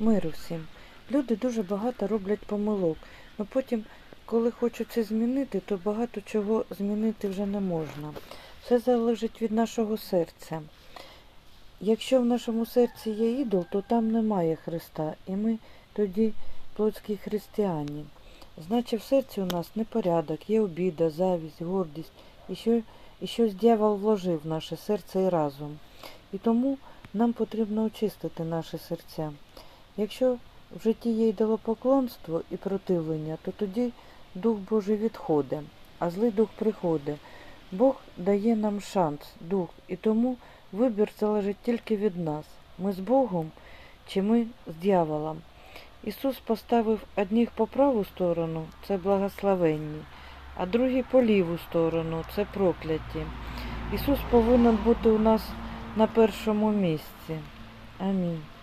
Миру всім. Люди дуже багато роблять помилок, але потім, коли хочуть це змінити, то багато чого змінити вже не можна. Все залежить від нашого серця. Якщо в нашому серці є ідол, то там немає Христа, і ми тоді плотські християні. Значить, в серці у нас непорядок, є обіда, завість, гордість, і, що, і щось дьявол вложив в наше серце і разум. І тому нам потрібно очистити наші серця. Якщо в житті є ідолопоклонство і противлення, то тоді Дух Божий відходить, а злий дух приходить. Бог дає нам шанс, дух, і тому вибір залежить тільки від нас. Ми з Богом чи ми з дьяволом. Ісус поставив одних по праву сторону це благословенні, а другі по ліву сторону це прокляті. Ісус повинен бути у нас на першому місці. Амінь.